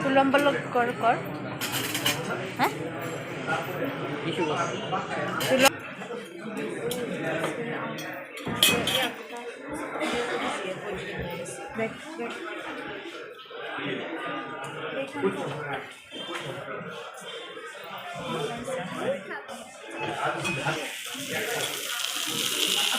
তুই লম্বা লোক কর কর হ্যাঁ দেখ দেখ